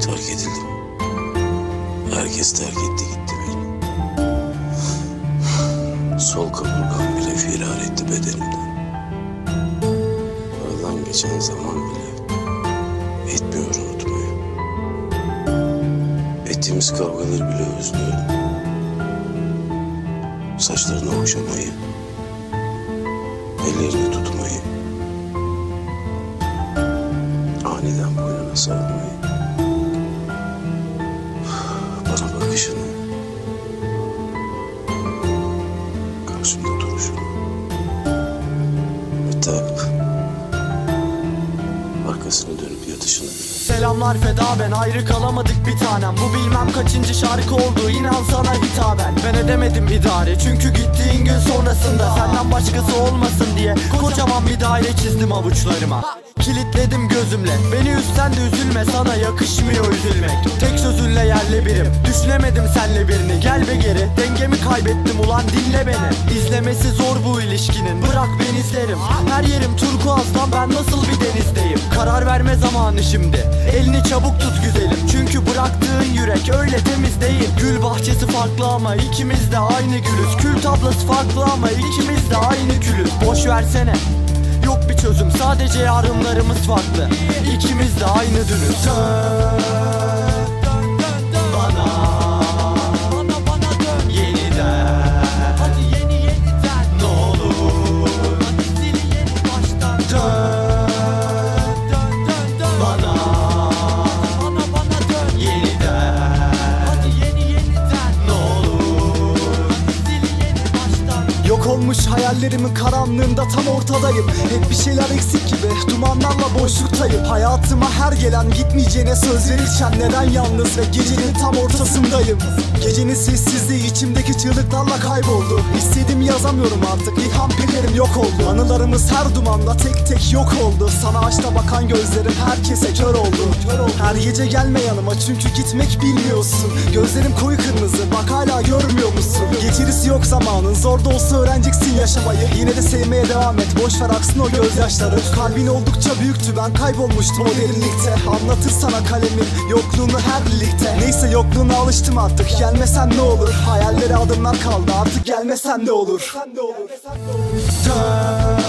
Terk edildim. Herkes terk etti gitti beni. Sol kaburgam bile firar etti bedenimden. Aradan geçen zaman bile etmiyor unutmayı. Ettiğimiz kavgaları bile özlüyorum. Saçlarını okşamayı, ellerini tutmayı, aniden boynuna sarılmayı, hatta arkasını dönüp yatışını. Selamlar feda ben ayrı kalamadık bir tanem. Bu bilmem kaçıncı şarkı oldu inan sana hitaben. Ben edemedim idare çünkü gittiğin gün sonrasında Senden başkası olmasın diye kocaman bir daire çizdim avuçlarıma. Kilitledim gözümle. Beni üstten de üzülme sana yakışmıyor üzülmek. Tek sözünle yerle birim. Düşünemedim senle birini. Gel be geri dengemi kaybettim. Ulan dinle beni. İzlemesi zor bu ilişkinin. Bırak ben izlerim. Her yerim turkuaz lan ben nasıl bir denizdeyim? Karar verme zamanı şimdi çabuk tut güzelim. Çünkü bıraktığın yürek öyle temiz değil. Gül bahçesi farklı ama ikimiz de aynı gülüz. Kül tablası farklı ama ikimiz de aynı külüz Boş versene. Yok bir çözüm sadece yarınlarımız farklı. İkimiz de aynı dünüz. Bana hayallerimin karanlığında tam ortadayım. Hep bir şeyler eksik gibi dumanlarla boşluktayım. Hayatıma her gelen gitmeyeceğine söz verirken neden yalnız ve gecenin tam ortasındayım? Gecenin sessizliği içimdeki çığlıklarla kayboldu. İstediğim yazamıyorum artık ilham pillerim yok oldu. Anılarımız her dumanda tek tek yok oldu. Sana açta bakan gözlerim herkese kör oldu. Her gece gelme yanıma çünkü gitmek bilmiyorsun. Gözlerim koyu kırmızı bak hala görmüyor musun? Getirisi yok zamanın zor da olsa öğreneceksin yaşamayı. Yine de sevmeye devam et boş ver aksın o gözyaşları. Kalbin oldukça büyüktü ben kaybolmuştum o derinlikte. Anlatır sana kalemim yokluğunu her birlikte. Neyse yokluğuna alıştım artık gelmesen ne olur? Hayallere adımlar kaldı artık gelmesen de olur? Dön